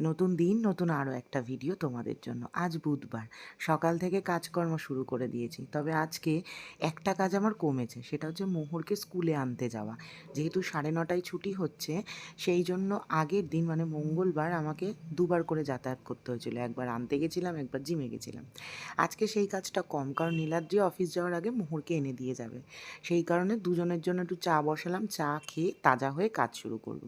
নতুন দিন, নতুন আরও একটা ভিডিও তোমাদের জন্য। আজ বুধবার। সকাল থেকে কাজকর্ম শুরু করে দিয়েছি। তবে আজকে একটা কাজ আমার কমেছে, সেটা হচ্ছে মোহরকে স্কুলে আনতে যাওয়া। যেহেতু সাড়ে নটায় ছুটি হচ্ছে, সেই জন্য আগের দিন মানে মঙ্গলবার, আমাকে দুবার করে যাতায়াত করতে হয়েছিল। একবার আনতে গেছিলাম, একবার জিমে গেছিলাম। আজকে সেই কাজটা কম, কারণ নীলাদ্রি অফিস যাওয়ার আগে মোহরকে এনে দিয়ে যাবে। সেই কারণে দুজনের জন্য একটু চা বসালাম। চা খেয়ে তাজা হয়ে কাজ শুরু করব।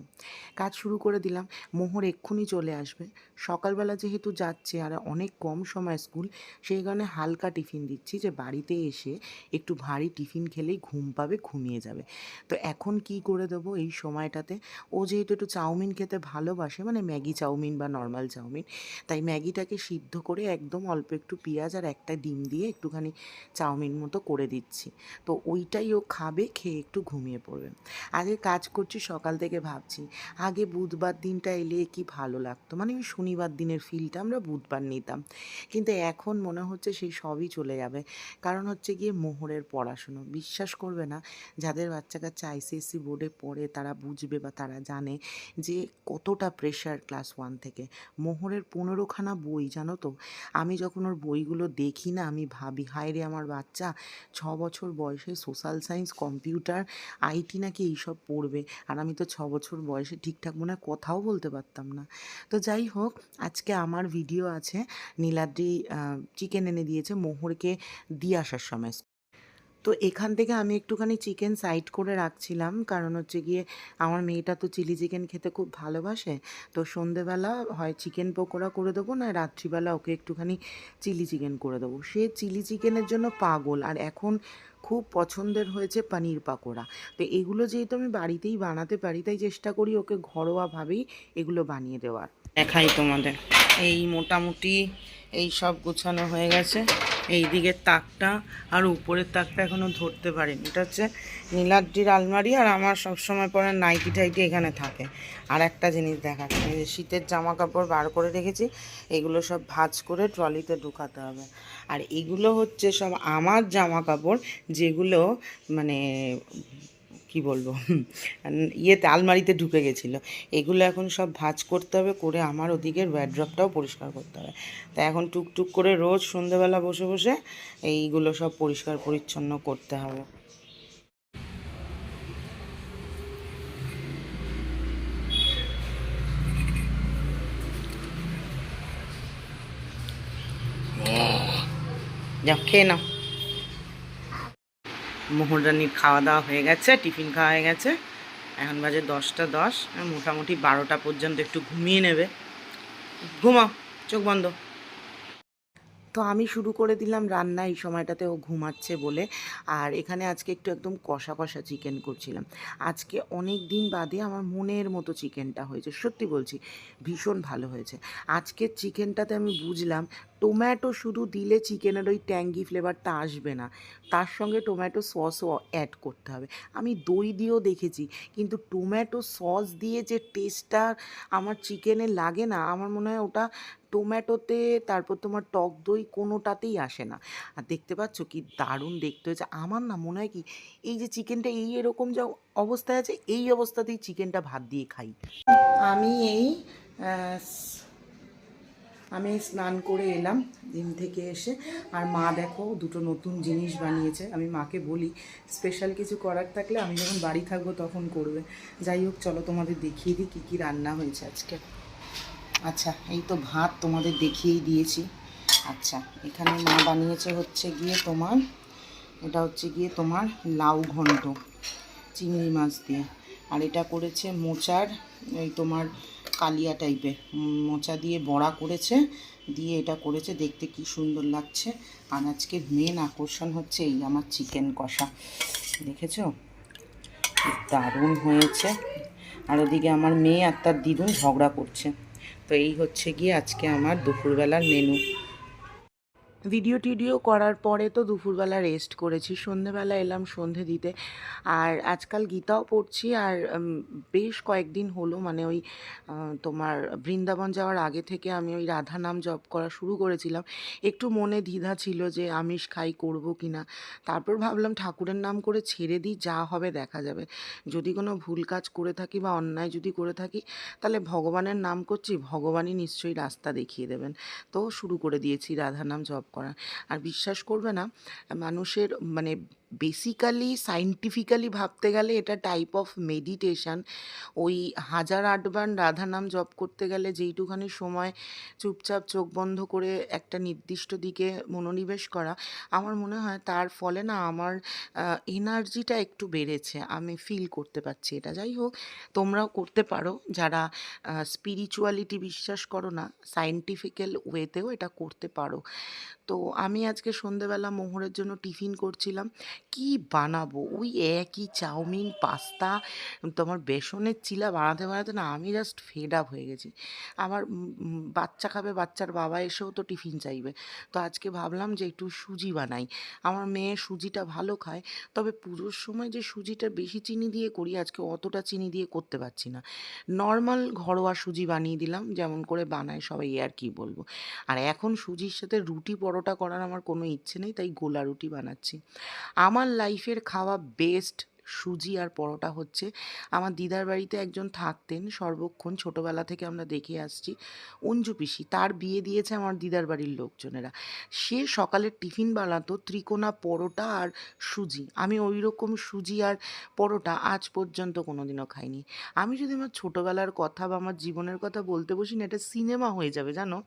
কাজ শুরু করে দিলাম। মোহর এক্ষুনি চলে আসবে। সকালবেলা যেহেতু যাচ্ছে আর অনেক কম সময় স্কুল, সেই কারণে হালকা টিফিন দিচ্ছি যে বাড়িতে এসে একটু ভারী টিফিন খেলেই ঘুম পাবে, ঘুমিয়ে যাবে। তো এখন কি করে দেবো এই সময়টাতে? ও যেহেতু একটু চাউমিন খেতে ভালোবাসে মানে ম্যাগি চাউমিন বা নর্মাল চাউমিন, তাই ম্যাগিটাকে সিদ্ধ করে একদম অল্প একটু পেঁয়াজ আর একটা ডিম দিয়ে একটুখানি চাউমিন মতো করে দিচ্ছি। তো ওইটাই ও খাবে, খেয়ে একটু ঘুমিয়ে পড়বে। আগে কাজ করছি, সকাল থেকে ভাবছি, আগে বুধবার দিনটা এলে কি ভালো লাগতো? মানে ওই শনিবার দিনের ফিলটা আমরা বুধবার নিতাম। কিন্তু এখন মনে হচ্ছে সেই সবই চলে যাবে। কারণ হচ্ছে গিয়ে মোহরের পড়াশুনো। বিশ্বাস করবে না, যাদের বাচ্চা কাচ্চা আইসিএসসি বোর্ডে পড়ে তারা বুঝবে বা তারা জানে যে কতটা প্রেশার ক্লাস ওয়ান থেকে। মোহরের পনেরোখানা বই, জানো তো? আমি যখন ওর বইগুলো দেখি না, আমি ভাবি, হায় রে আমার বাচ্চা, ছ বছর বয়সে সোশ্যাল সায়েন্স কম্পিউটার আইটি নাকি এইসব পড়বে? আর আমি তো ছ বছর বয়সে ঠিকঠাক মনে হয় কথাও বলতে পারতাম না। তো যাই হোক, আজকে আমার ভিডিও আছে। নীলাদ্রি চিকেন এনে দিয়েছে মোহরকে দিয়ে আসার সময়। তো এখান থেকে আমি একটুখানি চিকেন সাইড করে রাখছিলাম। কারণ হচ্ছে গিয়ে আমার মেয়েটা তো চিলি চিকেন খেতে খুব ভালোবাসে। তো সন্ধেবেলা হয় চিকেন পকোড়া করে দেবো, না রাত্রিবেলা ওকে একটুখানি চিলি চিকেন করে দেবো। সে চিলি চিকেনের জন্য পাগল। আর এখন খুব পছন্দের হয়েছে পনির পাকোড়া। তো এগুলো যেহেতু আমি বাড়িতেই বানাতে পারি, তাই চেষ্টা করি ওকে ঘরোয়াভাবেই এগুলো বানিয়ে দেওয়ার। দেখাই তোমাদের। এই মোটামুটি এই সব গোছানো হয়ে গেছে। এই দিকের তাকটা আর উপরের তাকটা এখনও ধরতে পারিনি। এটা হচ্ছে নীলাদ্রির আলমারি আর আমার সবসময় পরে নাইটি টাইটি এখানে থাকে। আর একটা জিনিস দেখাচ্ছে শীতের জামা কাপড় বার করে রেখেছি, এগুলো সব ভাঁজ করে ট্রলিতে ঢুকাতে হবে। আর এগুলো হচ্ছে সব আমার জামা কাপড় যেগুলো মানে কি বলব? ইয়েতে আলমারিতে ঢুকে গেছিল। এগুলো এখন সব ভাঁজ করতে হবে, করে আমার ওদিকের ওয়ার্ড্রপটাও পরিষ্কার করতে হবে। তা এখন টুকটুক করে রোজ সন্ধেবেলা বসে বসে এইগুলো সব পরিষ্কার পরিচ্ছন্ন করতে হবে। যাও, খেয়ে নাও। মোহনরানির খাওয়া দাওয়া হয়ে গেছে, টিফিন খাওয়া হয়ে গেছে। এখন বাজে দশটা দশ, মোটামুটি বারোটা পর্যন্ত একটু ঘুমিয়ে নেবে। ঘুমাও, চোখ বন্ধ। তো আমি শুরু করে দিলাম রান্না, এই সময়টাতে ও ঘুমাচ্ছে বলে। আর এখানে আজকে একটু একদম কষা কষা চিকেন করছিলাম। আজকে অনেক দিন বাদে আমার মনের মতো চিকেনটা হয়েছে, সত্যি বলছি, ভীষণ ভালো হয়েছে। আজকের চিকেনটাতে আমি বুঝলাম টোম্যাটো শুধু দিলে চিকেনের ওই ট্যাঙ্গি ফ্লেভারটা আসবে না, তার সঙ্গে টোম্যাটো সসও অ্যাড করতে হবে। আমি দই দিয়েও দেখেছি, কিন্তু টোম্যাটো সস দিয়ে যে টেস্টটা আমার চিকেনে লাগে না, আমার মনে হয় ওটা টোম্যাটোতে তারপর তোমার টক দই কোনোটাতেই আসে না। আর দেখতে পাচ্ছ কি দারুণ দেখতে হয়েছে। আমার না মনে হয় কি এই যে চিকেনটা এই এরকম যা অবস্থায় আছে, এই অবস্থাতেই চিকেনটা ভাত দিয়ে খাই। আমি এই আমি স্নান করে এলাম জিম থেকে এসে। আর মা দেখো দুটো নতুন জিনিস বানিয়েছে। আমি মাকে বলি স্পেশাল কিছু করার থাকলে আমি যখন বাড়ি থাকব তখন করবে। যাই হোক, চলো তোমাদের দেখিয়ে দিই কী কী রান্না হয়েছে আজকে। আচ্ছা এই তো ভাত তোমাদের দেখিয়েই দিয়েছি। আচ্ছা এখানে মা বানিয়েছে হচ্ছে গিয়ে তোমার, এটা হচ্ছে গিয়ে তোমার লাউ ঘন্ট, চিংড়ি মাছ দিয়ে। আর এটা করেছে মোচার, এই তোমার কালিয়া টাইপের মোচা দিয়ে বড়া করেছে, দিয়ে এটা করেছে দেখতে কি সুন্দর লাগছে। আর আজকে মেন আকর্ষণ হচ্ছে এই আমার চিকেন কষা। দেখেছ? দারুণ হয়েছে। আর ওদিকে আমার মেয়ে আর তার দিদুন ঝগড়া করছে। তো এই হচ্ছে গিয়ে আজকে আমার দুপুরবেলার মেনু ভিডিও টিডিও করার পরে তো দুপুরবেলা রেস্ট করেছি, সন্ধেবেলা এলাম সন্ধে দিতে। আর আজকাল গীতাও পড়ছি আর বেশ কয়েকদিন হলো মানে ওই তোমার বৃন্দাবন যাওয়ার আগে থেকে আমি ওই রাধা নাম জপ করা শুরু করেছিলাম। একটু মনে দ্বিধা ছিল যে আমিষ খাই করব কি না তারপর ভাবলাম ঠাকুরের নাম করে ছেড়ে দিই, যা হবে দেখা যাবে। যদি কোনো ভুল কাজ করে থাকি বা অন্যায় যদি করে থাকি, তাহলে ভগবানের নাম করছি, ভগবানই নিশ্চয়ই রাস্তা দেখিয়ে দেবেন। তো শুরু করে দিয়েছি রাধা নাম জপ। করা। আর বিশ্বাস করবে না মানুষের মানে বেসিক্যালি সাইন্টিফিক্যালি ভাবতে গেলে এটা টাইপ অফ মেডিটেশন ওই হাজার আটবার রাধা নাম জপ করতে গেলে যেইটুখানি সময় চুপচাপ চোখ বন্ধ করে একটা নির্দিষ্ট দিকে মনোনিবেশ করা, আমার মনে হয় তার ফলে না আমার এনার্জিটা একটু বেড়েছে। আমি ফিল করতে পারছি এটা। যাই হোক, তোমরাও করতে পারো। যারা স্পিরিচুয়ালিটি বিশ্বাস করো না সায়েন্টিফিক্যাল ওয়েতেও এটা করতে পারো। তো আমি আজকে সন্ধেবেলা মোহরের জন্য টিফিন করছিলাম। কি বানাবো? ওই একই চাউমিন, পাস্তা, তোমার বেসনের চিলা বানাতে বানাতে না আমি জাস্ট ফেড আপ হয়ে গেছি। আমার বাচ্চা খাবে, বাচ্চার বাবা এসেও তো টিফিন চাইবে। তো আজকে ভাবলাম যে একটু সুজি বানাই। আমার মেয়ে সুজিটা ভালো খায়, তবে পুজোর সময় যে সুজিটা বেশি চিনি দিয়ে করি, আজকে অতটা চিনি দিয়ে করতে পারছি না। নর্মাল ঘরোয়া সুজি বানিয়ে দিলাম, যেমন করে বানায় সবাই, আর কি বলব। আর এখন সুজির সাথে রুটি পরোটা করার আমার কোনো ইচ্ছে নেই, তাই গোলা রুটি বানাচ্ছি। আমার লাইফের খাওয়া বেস্ট সুজি আর পরোটা হচ্ছে। আমার দিদার বাড়িতে একজন থাকতেন, সর্বক্ষণ ছোটোবেলা থেকে আমরা দেখে আসছি, অঞ্জু পিসি। তার বিয়ে দিয়েছে আমার দিদার বাড়ির লোকজনেরা। সে সকালের টিফিন বানাতো ত্রিকোণা পরোটা আর সুজি। আমি ওই রকম সুজি আর পরোটা আজ পর্যন্ত কোনোদিনও খাইনি। আমি যদি আমার ছোটোবেলার কথা বা আমার জীবনের কথা বলতে বসি না, এটা সিনেমা হয়ে যাবে, জানো?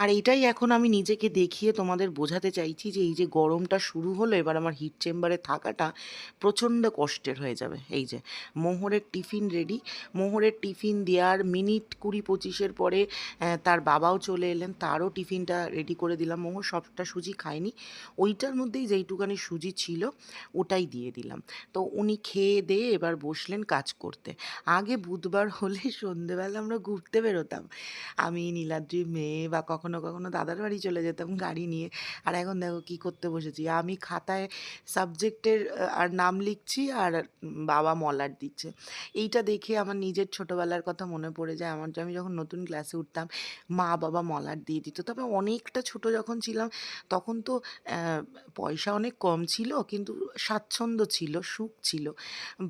আর এটাই এখন আমি নিজেকে দেখিয়ে তোমাদের বোঝাতে চাইছি যে এই যে গরমটা শুরু হলো, এবার আমার হিট চেম্বারে থাকাটা প্রচণ্ড কষ্টের হয়ে যাবে। এই যে মোহরের টিফিন রেডি মোহরের টিফিন দেওয়ার মিনিট কুড়ি পঁচিশের পরে তার বাবাও চলে এলেন, তারও টিফিনটা রেডি করে দিলাম। মোহর সবটা সুজি খায়নি, ওইটার মধ্যেই যেইটুকানি সুজি ছিল, ওটাই দিয়ে দিলাম। তো উনি খেয়ে দিয়ে এবার বসলেন কাজ করতে। আগে বুধবার হলে সন্ধেবেলা আমরা ঘুরতে বেরোতাম। আমি, নীলাদ্রি, মেয়ে বা কখনো কখনো কখনো দাদার বাড়ি চলে যেতাম গাড়ি নিয়ে। আর এখন দেখো কি করতে বসেছি। আমি খাতায় সাবজেক্টের আর নাম লিখছি আর বাবা মলার দিচ্ছে। এইটা দেখে আমার নিজের ছোটোবেলার কথা মনে পড়ে যায়। আমার আমি যখন নতুন ক্লাসে উঠতাম, মা বাবা মলার দিয়ে দিত। তবে অনেকটা ছোট যখন ছিলাম, তখন তো পয়সা অনেক কম ছিল, কিন্তু স্বাচ্ছন্দ্য ছিল, সুখ ছিল।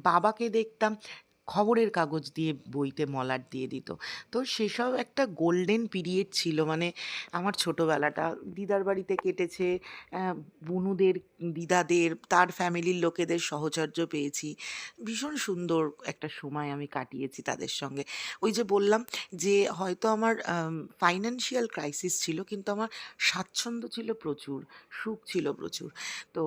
বাবাকে দেখতাম খবরের কাগজ দিয়ে, বইতে মলাট দিয়ে দিত। তো সেসব একটা গোল্ডেন পিরিয়ড ছিল। মানে আমার ছোটোবেলাটা, দিদার বাড়িতে কেটেছে বুনুদের, দিদাদের, তার ফ্যামিলির লোকেদের সহচর্য পেয়েছি। ভীষণ সুন্দর একটা সময় আমি কাটিয়েছি তাদের সঙ্গে। ওই যে বললাম যে, হয়তো আমার ফাইন্যান্সিয়াল ক্রাইসিস ছিল, কিন্তু আমার স্বাচ্ছন্দ্য ছিল প্রচুর, সুখ ছিল প্রচুর। তো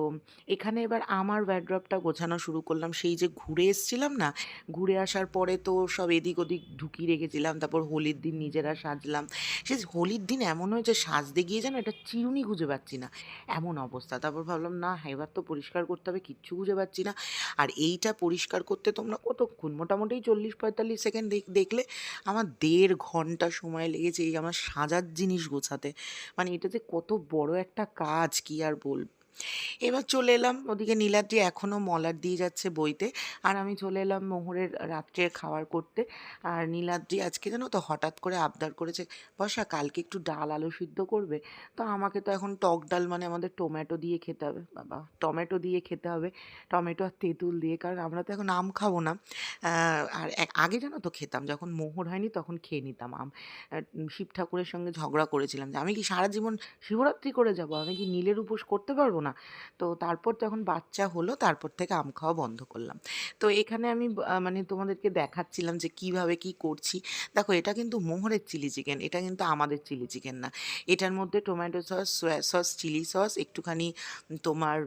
এখানে এবার আমার ব্যাড্রপটা গোছানো শুরু করলাম। সেই যে ঘুরে এসছিলাম না, ঘুরে আসার পরে তো সব এদিক ওদিক ঢুকিয়ে রেখেছিলাম, তারপর হোলির দিন নিজেরা সাজলাম। সে হোলির দিন এমন হয়েছে সাজতে গিয়ে যেন এটা চিরুনি খুঁজে পাচ্ছি না, এমন অবস্থা। তারপর ভাবলাম, না, এবার তো পরিষ্কার করতে হবে, কিচ্ছু খুঁজে পাচ্ছি না। আর এইটা পরিষ্কার করতে তোমরা কতক্ষণ? মোটামুটি চল্লিশ পঁয়তাল্লিশ সেকেন্ড দেখলে আমার দেড় ঘণ্টা সময় লেগেছে এই আমার সাজার জিনিস গোছাতে। মানে এটা যে কত বড় একটা কাজ, কি আর বলব? এবার চলে এলাম ওদিকে নীলাদ্রি এখনও মলার দিয়ে যাচ্ছে বইতে। আর আমি চলে এলাম মোহরের রাত্রের খাবার করতে। আর নীলাদ্রি আজকে জানো তো হঠাৎ করে আবদার করেছে বসা কালকে একটু ডাল আলু সিদ্ধ করবে? তো আমাকে তো এখন টক ডাল মানে আমাদের টমেটো দিয়ে খেতে হবে। বাবা, টমেটো দিয়ে খেতে হবে, টমেটো আর তেঁতুল দিয়ে, কারণ আমরা তো এখন আম খাব না। আর আগে জানো তো খেতাম, যখন মোহর হয়নি তখন খেয়ে নিতাম আম। শিব ঠাকুরের সঙ্গে ঝগড়া করেছিলাম যে আমি কি সারা জীবন শিবরাত্রি করে যাব? আমি কি নীলের উপোস করতে পারব না। তো তারপর যখন বাচ্চা হলো, তারপর থেকে আম খাওয়া বন্ধ করলাম। তো এখানে আমি মানে তোমাদেরকে দেখাচ্ছিলাম যে কীভাবে কি করছি। দেখো, এটা কিন্তু মোহরের চিলি চিকেন, এটা কিন্তু আমাদের চিলি চিকেন না। এটার মধ্যে tomato sauce, soya sauce, chilli sauce, একটুখানি তোমার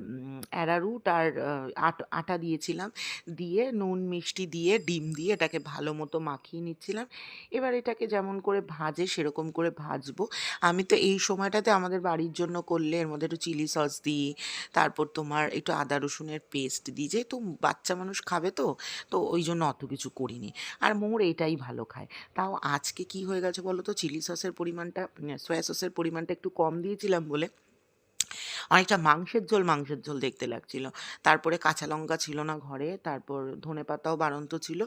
অ্যারারুট আর আট- দিয়েছিলাম। দিয়ে নুন, মিষ্টি দিয়ে, ডিম দিয়ে এটাকে ভালো মতো মাখিয়ে নিচ্ছিলাম। এবার এটাকে যেমন করে ভাজে, সেরকম করে ভাজবো। আমি তো এই সময়টাতে আমাদের বাড়ির জন্য করলে এর মধ্যে একটু চিলি সস দিই তারপর তোমার একটু আদা রসুনের পেস্ট দিই। যেহেতু বাচ্চা মানুষ খাবে তো তো ওই জন্য অত কিছু করিনি। আর মোর এটাই ভালো খায়। তাও আজকে কি হয়ে গেছে বলো তো? চিলি সসের পরিমাণটা সয়া সসের পরিমাণটা একটু কম দিয়েছিলাম বলে। অনেকটা মাংসের ঝোল মাংসের ঝোল দেখতে লাগছিল। তারপরে কাঁচা লঙ্কা ছিল না ঘরে, তারপর ধনে পাতাও বাড়ন্ত ছিল।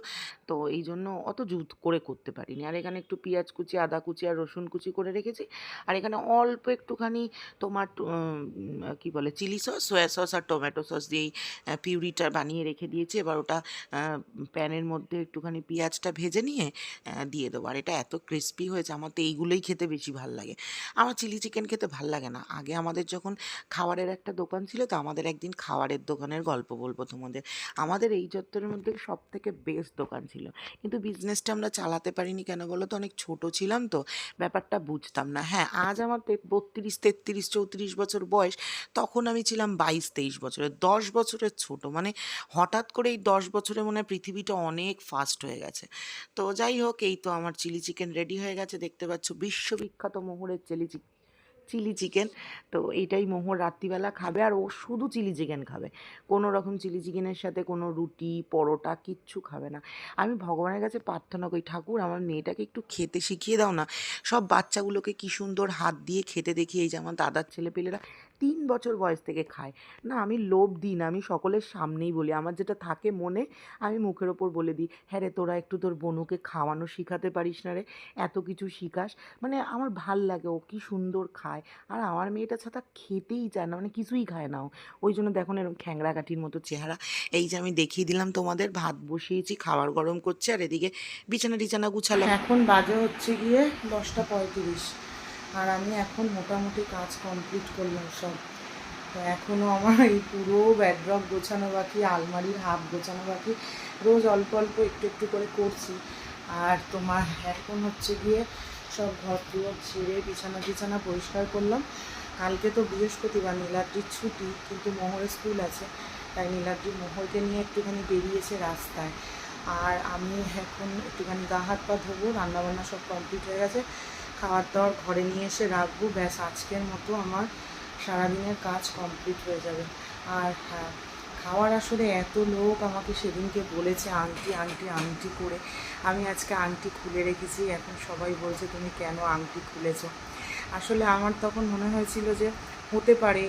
তো এই জন্য অত জুত করে করতে পারিনি। আর এখানে একটু পেঁয়াজ কুচি, আদা কুচি আর রসুন কুচি করে রেখেছি। আর এখানে অল্প একটুখানি তোমার কি বলে, চিলি সস, সয়া সস আর টমেটো সস দিয়েই পিউরিটা বানিয়ে রেখে দিয়েছি। এবার ওটা প্যানের মধ্যে একটুখানি পেঁয়াজটা ভেজে নিয়ে দিয়ে দেবো। আর এটা এত ক্রিস্পি হয়েছে, আমার তো এইগুলোই খেতে বেশি ভালো লাগে। আমার চিলি চিকেন খেতে ভালো লাগে না। আগে আমাদের যখন খাবারের একটা দোকান ছিল, তো আমাদের একদিন খাবারের দোকানের গল্প বলব তোমাদের। আমাদের এই চত্বরের মধ্যে সব থেকে বেস্ট দোকান ছিল। কিন্তু বিজনেসটা আমরা চালাতে পারিনি কেন বলো তো? অনেক ছোট ছিলাম তো, ব্যাপারটা বুঝতাম না। হ্যাঁ আজ আমার বত্রিশ, তেত্রিশ, চৌত্রিশ বছর বয়স, তখন আমি ছিলাম বাইশ, তেইশ বছরের। দশ বছরের ছোট মানে হঠাৎ করে এই দশ বছরে মনে হয় পৃথিবীটা অনেক ফাস্ট হয়ে গেছে। তো যাই হোক, এই তো আমার চিলি চিকেন রেডি হয়ে গেছে। দেখতে পাচ্ছ বিশ্ববিখ্যাত মোহরের চিলি চিকেন চিলি চিকেন তো এইটাই মোহর রাত্রিবেলা খাবে আর ও শুধু চিলি চিকেন খাবে। কোনো রকম চিলি চিকেনের সাথে কোনো রুটি, পরোটা কিচ্ছু খাবে না। আমি ভগবানের কাছে প্রার্থনা করি, ঠাকুর, আমার মেয়েটাকে একটু খেতে শিখিয়ে দাও না। সব বাচ্চাগুলোকে কি সুন্দর হাত দিয়ে খেতে দেখি এই যে আমার দাদার ছেলেপেলেরা তিন বছর বয়স থেকে খায়। না, আমি লোভ দিই না, আমি সকলের সামনেই বলি। আমার যেটা থাকে মনে, আমি মুখের ওপর বলে দিই হ্যাঁ রে, তোরা একটু তোর বনুকে খাওয়ানো শিখাতে পারিস না রে, এত কিছু শিখাস। মানে আমার ভালো লাগে, ও কি সুন্দর খায়। আর আমার মেয়েটা ছাতা খেতেই চায় না মানে কিছুই খায় না ও। ওই জন্য দেখুন এরকম খ্যাংরা কাঠির মতো চেহারা। এই যে আমি দেখিয়ে দিলাম তোমাদের, ভাত বসিয়েছি, খাবার গরম করছে, আর এদিকে বিছানা টিছানা গুছালো এখন বাজে হচ্ছে গিয়ে দশটা পঁয়ত্রিশ। আর আমি এখন মোটামুটি কাজ কমপ্লিট করলাম সব। তো এখনও আমার এই পুরো ব্যাড্রপ গোছানো বাকি, আলমারির হাফ গোছানো বাকি। রোজ অল্প অল্প একটু একটু করে করছি। আর তোমার এখন হচ্ছে গিয়ে সব ঘর দুয়ার ঝেড়ে বিছানা টিছানা পরিষ্কার করলাম। কালকে তো বৃহস্পতিবার, নীলাদ্রির ছুটি, কিন্তু মোহরের স্কুল আছে। তাই নীলাদ্রি মোহরকে নিয়ে একটুখানি বেরিয়েছে রাস্তায়। আর আমি এখন একটুখানি গা হাত পা ধোবো, রান্নাবান্না সব কমপ্লিট হয়ে গেছে। খাবার দাবার ঘরে নিয়ে এসে রাখব। ব্যাস, আজকের মতো আমার সারাদিনের কাজ কমপ্লিট হয়ে যাবে। আর হ্যাঁ খাওয়ার আসলে এত লোক আমাকে সেদিনকে বলেছে আংটি আংটি আংটি করে। আমি আজকে আংটি খুলে রেখেছি। এখন সবাই বলছে, তুমি কেন আংটি খুলেছো? আসলে আমার তখন মনে হয়েছিল যে হতে পারে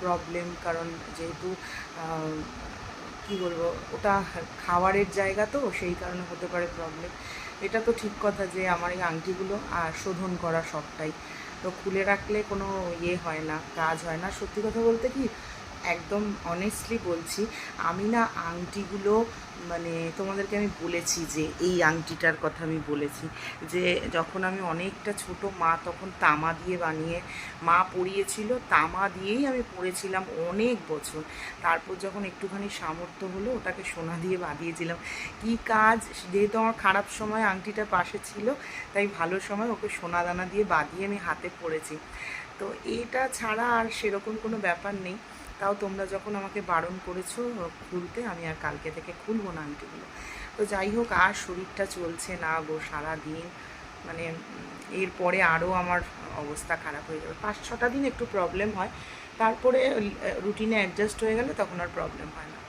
প্রবলেম কারণ যেহেতু কি বলব, ওটা খাওয়ারের জায়গা তো, সেই কারণে হতে পারে প্রবলেম এটা তো ঠিক কথা যে আমার এই আংটিগুলো আর শোধন করা সবটাই। তো খুলে রাখলে কোনো ইয়ে হয় না, কাজ হয় না। সত্যি কথা বলতে কি একদম অনেস্টলি বলছি, আমি না আংটিগুলো মানে তোমাদেরকে আমি বলেছি যে, এই আংটিটার কথা আমি বলেছি যে, যখন আমি অনেকটা ছোট, মা তখন তামা দিয়ে বানিয়ে, মা পরিয়েছিল, তামা দিয়েই আমি পরেছিলাম অনেক বছর। তারপর যখন একটুখানি সামর্থ্য হলো, ওটাকে সোনা দিয়ে বাঁধিয়েছিলাম। কি কাজ? যেহেতু আমার খারাপ সময় আংটিটা পাশে ছিল, তাই ভালো সময় ওকে সোনা দানা দিয়ে বাঁধিয়ে আমি হাতে পড়েছি তো এটা ছাড়া আর সেরকম কোনো ব্যাপার নেই। তাও তোমরা যখন আমাকে বারণ করেছ খুলতে, আমি আর কালকে থেকে খুলবো না আংটিগুলো। তো যাই হোক, আর শরীরটা চলছে না গো সারা দিন মানে এরপরে আরও আমার অবস্থা খারাপ হয়ে যাবে। পাঁচ ছটা দিন একটু প্রবলেম হয়। তারপরে রুটিনে অ্যাডজাস্ট হয়ে গেলে তখন আর প্রবলেম হয় না।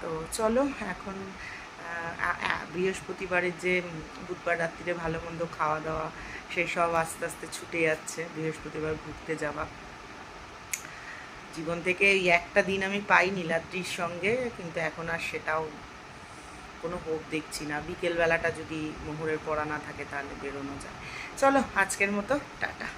তো চলো, এখন বৃহস্পতিবারের যে বুধবার রাত্রিরে ভালো মন্দ খাওয়া দাওয়া সেসব আস্তে আস্তে ছুটে যাচ্ছে। বৃহস্পতিবার ঘুরতে যাওয়া। জীবন থেকে এই একটা দিন আমি পাই নীলাদ্রির সঙ্গে, কিন্তু এখন আর সেটাও কোনো হোপ দেখছি না। বিকেলবেলাটা যদি মোহরের পড়া না থাকে তাহলে বেরোনো যায়। চলো, আজকের মতো, টাটা।